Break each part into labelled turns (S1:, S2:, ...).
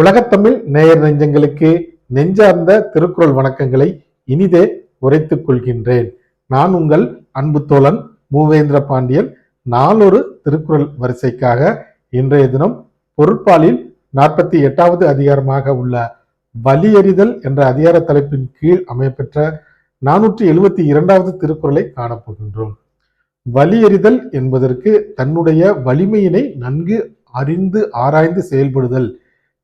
S1: உலகத்தமிழ் நேயர் நெஞ்சங்களுக்கு நெஞ்சார்ந்த திருக்குறள் வணக்கங்களை இனிதே உரைத்துக் கொள்கின்றேன் நான் உங்கள் அன்பு தோழன் மூவேந்திர பாண்டியன் நாலொரு திருக்குறள் வரிசைக்காக இன்றைய தினம் பொருட்பாலில் நாற்பத்தி எட்டாவது அதிகாரமாக உள்ள வலியறிதல் என்ற அதிகார தலைப்பின் கீழ் அமையப்பெற்ற நானூற்றி எழுபத்தி இரண்டாவது திருக்குறளை காணப்போகின்றோம் வலியறிதல் என்பதற்கு தன்னுடைய வலிமையினை நன்கு அறிந்து ஆராய்ந்து செயல்படுதல்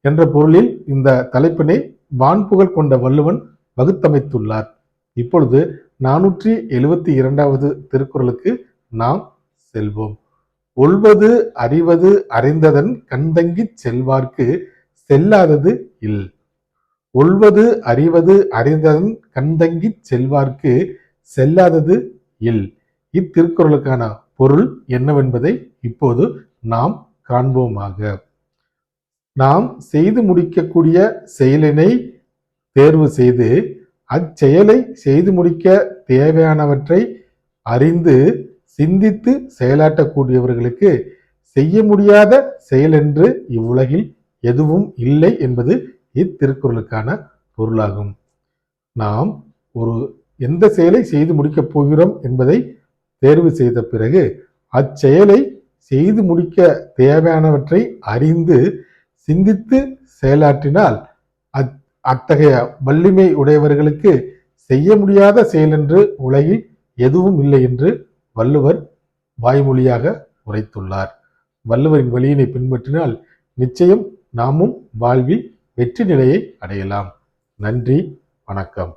S1: என்ற பொருளில் இந்த தலைப்பினை வான்புகழ் கொண்ட வள்ளுவன் வகுத்தமைத்துள்ளார் இப்பொழுது நானூற்றி எழுபத்தி இரண்டாவது திருக்குறளுக்கு நாம் செல்வோம் ஒல்வது அறிவது அறிந்ததன் கண்தங்கி செல்வார்க்கு செல்லாதது இல் ஒல்வது அறிவது அறிந்ததன் கண்தங்கி செல்வார்க்கு செல்லாதது இல் இத்திருக்குறளுக்கான பொருள் என்னவென்பதை இப்போது நாம் காண்போமாக நாம் செய்து முடிக்கக்கூடிய செயலினை தேர்வு செய்து அச்செயலை செய்து முடிக்க தேவையானவற்றை அறிந்து சிந்தித்து செயலாட்டக்கூடியவர்களுக்கு செய்ய முடியாத செயல் என்று இவ்வுலகில் எதுவும் இல்லை என்பது இத்திருக்குறளுக்கான பொருளாகும் நாம் ஒரு எந்த செயலை செய்து முடிக்கப் போகிறோம் என்பதை தேர்வு செய்த பிறகு அச்செயலை செய்து முடிக்க தேவையானவற்றை அறிந்து சிந்தித்து செயலாற்றினால் அத் அத்தகைய வல்லிமை உடையவர்களுக்கு செய்ய முடியாத செயல் என்று உலகில் எதுவும் இல்லை என்று வள்ளுவர் வாய்மொழியாக உரைத்துள்ளார் வள்ளுவரின் வழியினை பின்பற்றினால் நிச்சயம் நாமும் வாழ்வில் வெற்றி நிலையை அடையலாம் நன்றி வணக்கம்